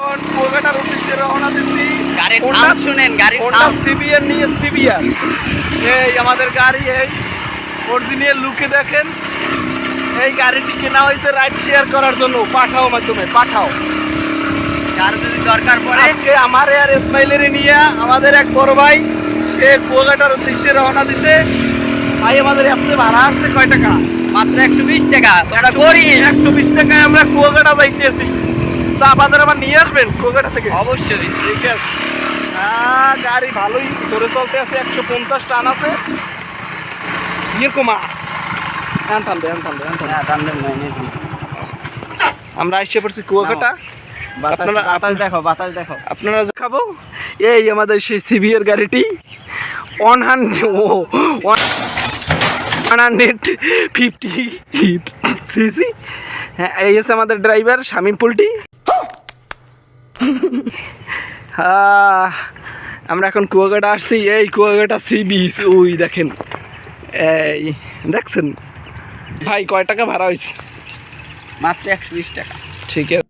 উদ্দেশ্যে রওনা দিচ্ছি। গাড়ির Honda- শুনেন গাড়ির সিবিআর নিয়ে সিবিআর এই আমাদের গাড়ি এই অরিজিনাল লুকে দেখেন। এই গাড়িটি কেনা হয়েছে রাইড শেয়ার করার জন্য। পাঠাও মাধ্যমে পাঠাও। যদি দরকার পড়ে আজকে আমার আর ইসমাইলের নিয়ে আমাদের এক বড় ভাই সে কুয়াকাটার উদ্দেশ্যে রওনা দিছে। ভাই আমাদের অ্যাপসে ভাড়া আছে কয় টাকা? মাত্র একশো বিশ টাকা। একশো বিশ টাকায় আমরা কুয়াকাটা যাইতেছি। তা আমাদের আবার নিয়ে আসবেন কুয়াকাটা থেকে? অবশ্যই। ঠিক আছে। হ্যাঁ গাড়ি ভালোই ধরে চলতে আছে একশো পঞ্চাশ টান আছে। ইরকমা হ্যাঁ হ্যাঁ হ্যাঁ আমরা এসে পড়ছি কুয়াকাটা আপনারা- বাতাস দেখো বাতাস দেখো। আপনারা খাব? এই আমাদের সেই সিভিয়ার গাড়িটি। ওয়ান হান্ড্রেড ও ওয়ান হান্ড্রেড ফিফটি সিসি হ্যাঁ এই হচ্ছে আমাদের ড্রাইভার শামীম পুলটি। আমরা এখন কুয়াকাটা আসছি এই কুয়াকাটা সি বিচ ওই দেখেন এই দেখছেন? ভাই কয় টাকা ভাড়া হয়েছে? মাত্র একশো বিশ টাকা। ঠিক আছে।